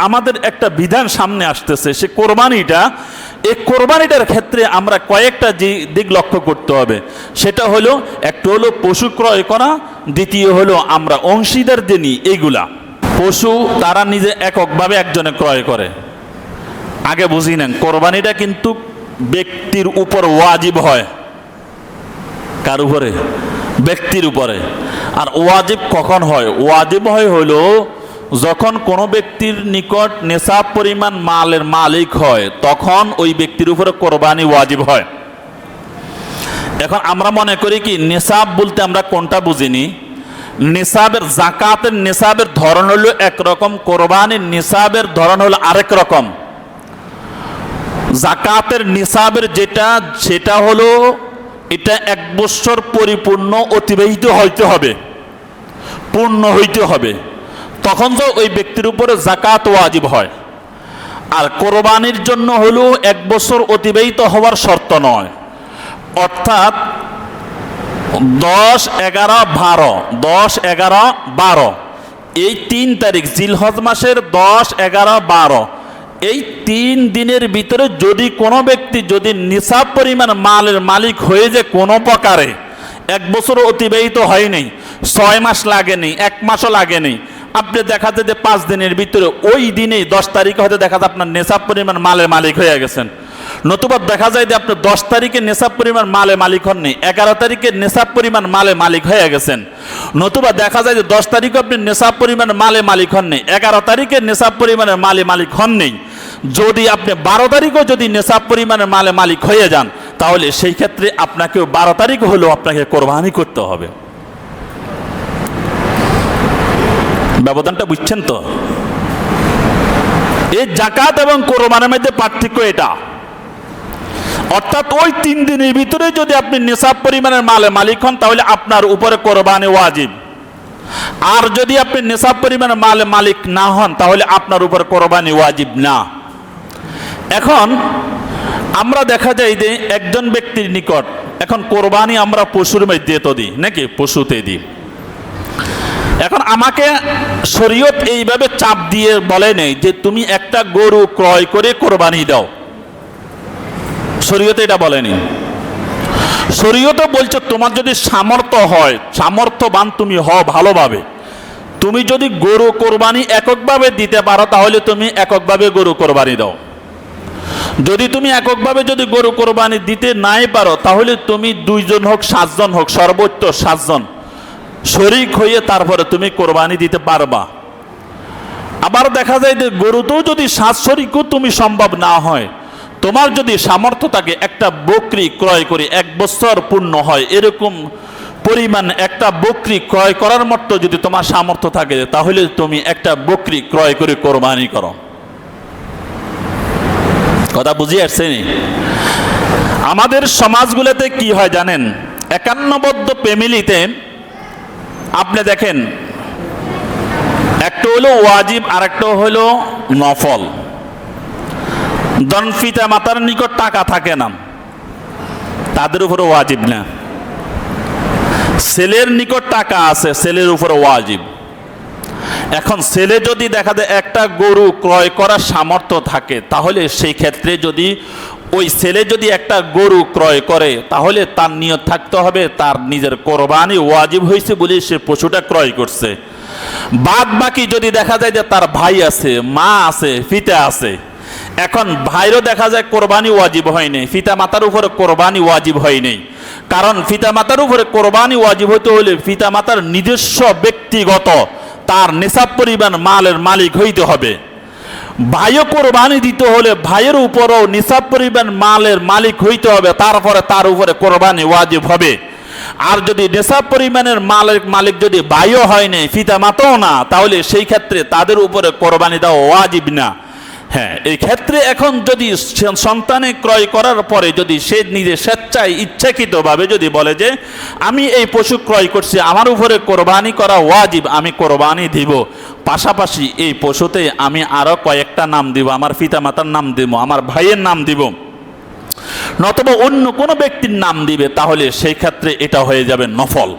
আমাদের একটা বিধান সামনে আসতেছে, সে কোরবানিটা, এই কোরবানিটার ক্ষেত্রে আমরা কয়েকটা যে দিক লক্ষ্য করতে হবে। সেটা হলো, একটা হলো পশু ক্রয় করা, দ্বিতীয় হলো আমরা অংশীদার যে নিই এইগুলা পশু, তারা নিজে এককভাবে একজনে ক্রয় করে। আগে বুঝি নেন, কোরবানিটা কিন্তু ব্যক্তির উপর ওয়াজিব হয়। কার উপরে? ব্যক্তির উপরে। আর ওয়াজিব কখন হয়? ওয়াজিব হয় হলো যখন কোনো ব্যক্তির নিকট নেশাব পরিমাণ মালের মালিক হয়, তখন ওই ব্যক্তির উপরে কোরবানি ওয়াজিব হয়। এখন আমরা মনে করি কি, নেশাব বলতে আমরা কোনটা বুঝিনি? নেশাবের জাকাতের নেশাবের ধরন হলো একরকম, কোরবানির নেশাবের ধরন হলো আরেক রকম। জাকাতের নিসাবের যেটা, সেটা হলো এটা এক বছর পরিপূর্ণ অতিবাহিত হইতে হবে, পূর্ণ হইতে হবে। তখন তো ওই ব্যক্তির উপরে জাকাত ওয়াজিব হয়। আর কোরবানির জন্য হলো এক বছর অতিবাহিত হওয়ার শর্ত নয়। অর্থাৎ দশ এগারো বারো, দশ এগারো বারো। এই তিন তারিখ জিলহজ মাসের দশ এগারো বারো। এই তিন দিনের ভিতরে যদি কোনো ব্যক্তি যদি নিসাব পরিমাণ মালের মালিক হয়ে যে কোনো প্রকারে, এক বছর অতিবাহিত হয়নি, ছয় মাস লাগেনি, এক মাসও লাগেনি আপনি দেখা যায় যে পাঁচ দিনের ভিতরে ওই দিনেই দশ তারিখে হয়তো দেখা যায় আপনার নেশাব পরিমাণ মালের মালিক হয়ে গেছেন। নতুবা দেখা যায় যে আপনি দশ তারিখে নেশাব পরিমাণ মালে মালিক হননি, এগারো তারিখে নেশাব পরিমাণ মালে মালিক হয়ে গেছেন। নতুবা দেখা যায় যে দশ তারিখে আপনি নেশাব পরিমাণ মালে মালিক হননি, এগারো তারিখে নেশাব পরিমাণের মালে মালিক হননি। যদি আপনি বারো তারিখও যদি নেশাব পরিমাণের মালে মালিক হয়ে যান, তাহলে সেই ক্ষেত্রে আপনাকেও বারো তারিখ হলেও আপনাকে কোরবানি করতে হবে। ব্যবধানটা বুঝছেন তো? এই জাকাত এবং কোরবানের মধ্যে পার্থক্য এটা। অর্থাৎ ওই তিন দিনের ভিতরে যদি আপনি নেশাব পরিমাণের মালে মালিক হন, তাহলে আপনার উপরে কোরবানি ওয়াজিব। আর যদি আপনি নেশাব পরিমাণের মালে মালিক না হন, তাহলে আপনার উপর কোরবানি ওয়াজিব না। এখন আমরা দেখা যায় যে একজন ব্যক্তির নিকট এখন কোরবানি আমরা পশুর মধ্যে তো দিই, নাকি? পশুতে দিই। এখন আমাকে শরীয়ত এইভাবে চাপ দিয়ে বলে নেই যে তুমি একটা গরু ক্রয় করে কোরবানি দাও। শরীয়তে এটা বলেনি। শরীয়তে বলছে, তোমার যদি সামর্থ্য হয়, সামর্থ্যবান তুমি হও ভালোভাবে। তুমি যদি গরু কোরবানি এককভাবে দিতে পারো, তাহলে তুমি এককভাবে গরু কোরবানি দাও। যদি তুমি এককভাবে যদি গরু কোরবানি দিতে নাই পারো, তাহলে তুমি দুইজন হোক, সাতজন হোক, সর্বোচ্চ সাতজন। শরিক হয়ে তারপরে তুমি কোরবানি দিতে পারবা। আবার দেখা যায় যে গরুতেও যদি সাত তুমি সম্ভব না হয়, তোমার যদি সামর্থ্য থাকে একটা বকরি ক্রয় করে এক বছর পূর্ণ হয়, এরকম পরিমাণ একটা বকরি ক্রয় করার মতো যদি তোমার সামর্থ্য থাকে, তাহলে তুমি একটা বকরি ক্রয় করে কোরবানি করো। কথা বুঝিয়ে আসছেন আমাদের সমাজগুলোতে কি হয় জানেন? একান্নবদ্ধ ফ্যামিলিতে আপনি দেখেন, একটা হলো ওয়াজিব আর একটা হলো নফল। দনফিতা মাতার নিকট টাকা থাকে না। তাদের উপরে ওয়াজিব না। ছেলের নিকট টাকা আছে, ছেলের উপরে ওয়াজিব। এখন ছেলে যদি দেখা যায় একটা গরু ক্রয় করার সামর্থ্য থাকে, তাহলে সেই ক্ষেত্রে যদি ওই ছেলে যদি একটা গরু ক্রয় করে, তাহলে তার নিয়ত থাকতে হবে, তার নিজের কোরবানি ওয়াজিব হয়েছে বলে সে পশুটা ক্রয় করছে। বাদ বাকি যদি দেখা যায় যে তার ভাই আছে, মা আছে, ফিতা আছে, এখন ভাইরও দেখা যায় কোরবানি ওয়াজিব হয়নি ফিতা মাতার উপরে কোরবানি ওয়াজিব হয়নি কারণ ফিতা মাতার উপরে কোরবানি ওয়াজিব হতে হলে ফিতা মাতার নিজস্ব ব্যক্তিগত, তার নেশাব পরিমাণ মালের মালিক হইতে হবে। ভাইও কোরবানি দিতে হলে ভাইয়ের উপরও নিসাব পরিমাণ মালের মালিক হইতে হবে, তারপরে তার উপরে কোরবানি ওয়াজিব হবে। আর যদি নেশাব পরিমাণের মালিক মালিক যদি ভাইও হয়নি নাই ফিতা মাতাও না, তাহলে সেই ক্ষেত্রে তাদের উপরে কোরবানি দেওয়া ওয়াজিব না। হ্যাঁ এই ক্ষেত্রে এখন যদি সন্তানে ক্রয় করার পরে যদি সে নিজে স্বেচ্ছায় ইচ্ছাকৃতভাবে যদি বলে যে, আমি এই পশু ক্রয় করছি, আমার উপরে কোরবানি করা ওয়াজিব, আমি কোরবানি দিব। পাশাপাশি এই পশুতে আমি আরও কয়েকটা নাম দিব, আমার পিতামাতার নাম দিব, আমার ভাইয়ের নাম দিব। নতবা অন্য কোনো ব্যক্তির নাম দিবে, তাহলে সেই ক্ষেত্রে এটা হয়ে যাবে নফল।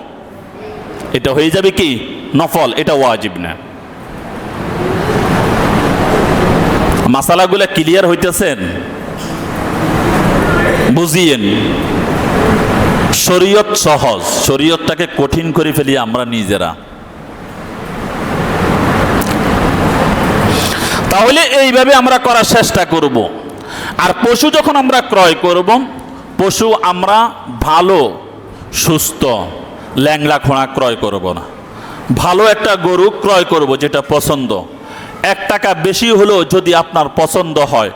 এটা হয়ে যাবে কি? নফল, এটা ওয়াজিব না। মাসালাগুলো ক্লিয়ার হইতেছেন? বুঝিয়েন। শরীয়ত সহজ, শরীয়তটাকে কঠিন করে ফেলি আমরা নিজেরা। তাহলে এইভাবে আমরা করার চেষ্টা করব। আর পশু যখন আমরা ক্রয় করব, পশু আমরা ভালো, সুস্থ ল্যাংড়া খোঁড়া ক্রয় করব না। ভালো একটা গরু ক্রয় করব যেটা পছন্দ। এক টাকা বেশি হলেও যদি আপনার পছন্দ হয়।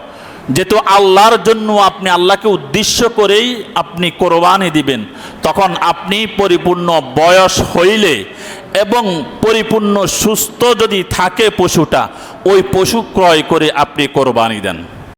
যেহেতু আল্লাহর জন্য আপনি আল্লাহকে উদ্দেশ্য করেই আপনি কোরবানি দিবেন, তখন আপনি পরিপূর্ণ বয়স হইলে এবং পরিপূর্ণ সুস্থ যদি থাকে পশুটা, ওই পশু ক্রয় করে আপনি কোরবানি দেন।